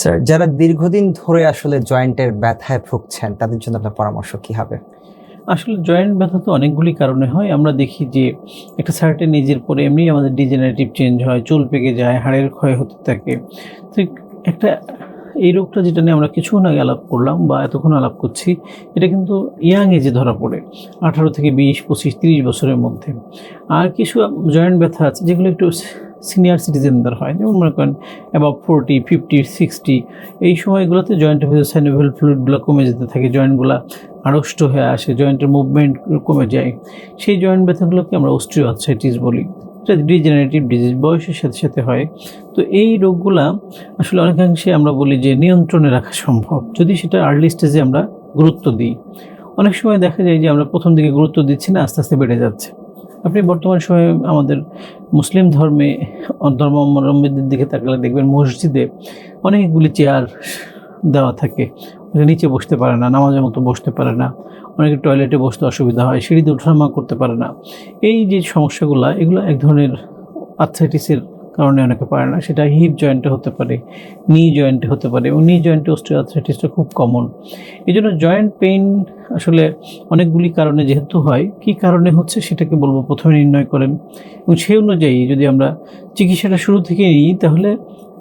Sir যারা দীর্ঘদিন ধরে আসলে জয়েন্টের ব্যথায় ভুগছেন, তাদের জন্য আপনার পরামর্শ কি হবে? আসলে জয়েন্ট ব্যথা তো অনেকগুলি কারণে হয়। আমরা দেখি যে একটা সার্টেন এজের পরে এমনি আমাদের ডিজেনারেটিভ চেঞ্জ হয়, চুল পেকে যায়, হাড়ের ক্ষয় হতে থাকে। তো একটা এই রোগটা যেটা নিয়ে আমরা কিছুক্ষণ আগে আলাপ করলাম বা এতক্ষণ আলাপ করছি, এটা কিন্তু ইয়াং এজে ধরা পড়ে, আঠারো থেকে বিশ, পঁচিশ, তিরিশ বছরের মধ্যে। আর কিছু জয়েন্ট ব্যথা আছে যেগুলো একটু সিনিয়র সিটিজেনদের হয়। যেমন মনে করেন অ্যাবাভ ফোরটি ফিফটি সিক্সটি এই সময়গুলোতে জয়েন্টের ভিতরে সাইনোভেল ফ্লুইডগুলো কমে যেতে থাকে জয়েন্টগুলো আড়ষ্ট হয়ে আসে জয়েন্টের মুভমেন্ট কমে যায়। সেই জয়েন্ট ব্যথাগুলোকে আমরা অস্ট্রিও আর্থ্রাইটিস বলি। এটা ডিজেনারেটিভ ডিজিজ বয়সের সাথে সাথে হয়। তো এই রোগগুলা আসলে অনেকাংশে আমরা বলি যে নিয়ন্ত্রণে রাখা সম্ভব। যদি সেটা আর্লি স্টেজে আমরা গুরুত্ব দিই। অনেক সময় দেখা যায় যে আমরা প্রথম দিকে গুরুত্ব দিচ্ছি না, আস্তে আস্তে বেড়ে যাচ্ছে। আপনি বর্তমান সময়ে আমাদের মুসলিম ধর্মে ধর্মাবলম্বীদের দিকে তাকালে দেখবেন মসজিদে অনেকগুলি চেয়ার দেওয়া থাকে। নিচে বসতে পারে না, নামাজের মতো বসতে পারে না, অনেকে টয়লেটে বসতে অসুবিধা হয় সিঁড়িতে ওঠানামা করতে পারে না। এই যে সমস্যাগুলো, এগুলো এক ধরনের আর্থাইটিসের কারণে অনেকে পারে না। সেটা হিপ জয়েন্টে হতে পারে নি জয়েন্টে হতে পারে এবং নি জয়েন্টে অস্ট্রিওআর্থ্রাইটিসটা খুব কমন এই জন্য জয়েন্ট পেইন আসলে অনেকগুলি কারণে যেহেতু হয়, কী কারণে হচ্ছে সেটাকে বলব প্রথমে নির্ণয় করেন। এবং সেই অনুযায়ী যদি আমরা চিকিৎসাটা শুরু থেকে নিই, তাহলে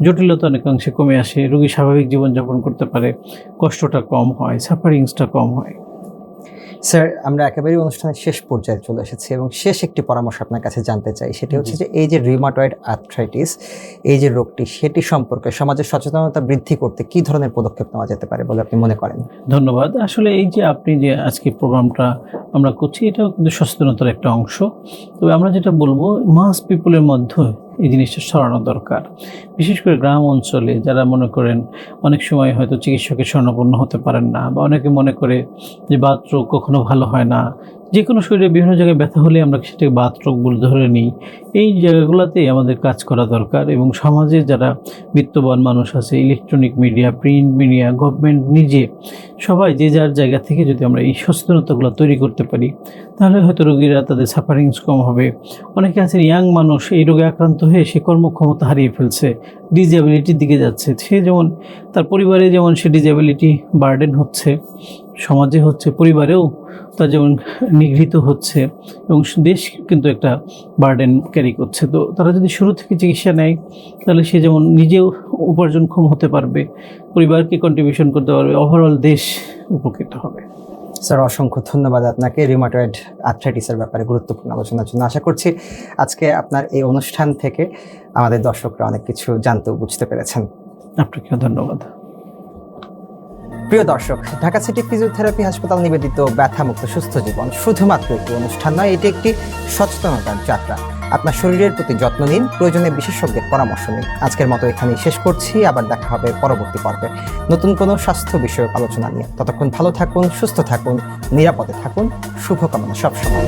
জটিলতা অনেকাংশে কমে আসে, রোগী স্বাভাবিক জীবনযাপন করতে পারে, কষ্টটা কম হয় সাফারিংসটা কম হয়। স্যার আমরা একেবারেই অনুষ্ঠানের শেষ পর্যায়ে চলে এসেছি এবং শেষ একটি পরামর্শ আপনার কাছে জানতে চাই। সেটি হচ্ছে যে এই যে রিউমাটয়েড আর্থ্রাইটিস এই যে রোগটি সেটি সম্পর্কে সমাজের সচেতনতা বৃদ্ধি করতে কি ধরনের পদক্ষেপ নেওয়া যেতে পারে বলে আপনি মনে করেন? ধন্যবাদ। আসলে এই যে আপনি যে আজকে প্রোগ্রামটা আমরা করছি এটাও কিন্তু সচেতনতার একটা অংশ। তবে আমরা যেটা বলব মাস পিপুলের মধ্যে এই জিনিসটা সরানো দরকার। বিশেষ করে গ্রাম অঞ্চলে যারা মনে করেন অনেক সময় হয়তো চিকিৎসকের স্বর্ণপূর্ণ হতে পারেন না বা অনেকে মনে করে যে বাতরোগ কখনো ভালো হয় না যে কোনো শরীরে বিভিন্ন জায়গায় ব্যথা হলে আমরা সেটাকে বাতরোগ বলে ধরে নিই। এই জায়গাগুলোতেই আমাদের কাজ করা দরকার এবং সমাজে যারা বিত্তবান মানুষ আছে electronic media print media government নিজে, সবাই যে যার জায়গা থেকে যদি আমরা এই সচেতনতাগুলো তৈরি করতে পারি, তাহলে হয়তো রোগীরা তাদের সাফারিংস কম হবে। অনেকে আছেন ইয়াং মানুষ, এই রোগে আক্রান্ত হয়ে সে কর্মক্ষমতা হারিয়ে ফেলছে ডিজেবিলিটির দিকে যাচ্ছে। সে যেমন, তার পরিবারে যেমন সে ডিজেবিলিটি বার্ডেন হচ্ছে সমাজে হচ্ছে পরিবারেও তার যেমন নিগৃহীত হচ্ছে এবং দেশ কিন্তু একটা বার্ডেন ক্যারি করছে। তো তারা যদি শুরু থেকে চিকিৎসা নেয় তাহলে সে যেমন নিজেও উপার্জনক্ষম হতে পারবে পরিবারকে কন্ট্রিবিউশন করতে পারবে ওভারঅল দেশ উপকৃত হবে। স্যার অসংখ্য ধন্যবাদ আপনাকে রিমাটয়েড আর্থ্রাইটিসের ব্যাপারে গুরুত্বপূর্ণ আলোচনার জন্য। আশা করছি আজকে আপনার এই অনুষ্ঠান থেকে আমাদের দর্শকরা অনেক কিছু জানতে বুঝতে পেরেছেন। আপনাকেও ধন্যবাদ। প্রিয় দর্শক, ঢাকা সিটি ফিজিওথেরাপি হাসপাতাল নিবেদিত ব্যথামুক্ত সুস্থ জীবন শুধুমাত্র একটি অনুষ্ঠান নয়, এটি একটি সচেতনতার যাত্রা। আপনার শরীরের প্রতি যত্ন নিন, প্রয়োজনে বিশেষজ্ঞের পরামর্শ নিন। আজকের মতো এখানেই শেষ করছি, আবার দেখা হবে পরবর্তী পর্বে। নতুন কোনো স্বাস্থ্য বিষয়ক আলোচনা নিয়ে। ততক্ষণ ভালো থাকুন, সুস্থ থাকুন, নিরাপদে থাকুন, শুভকামনা সবসময়।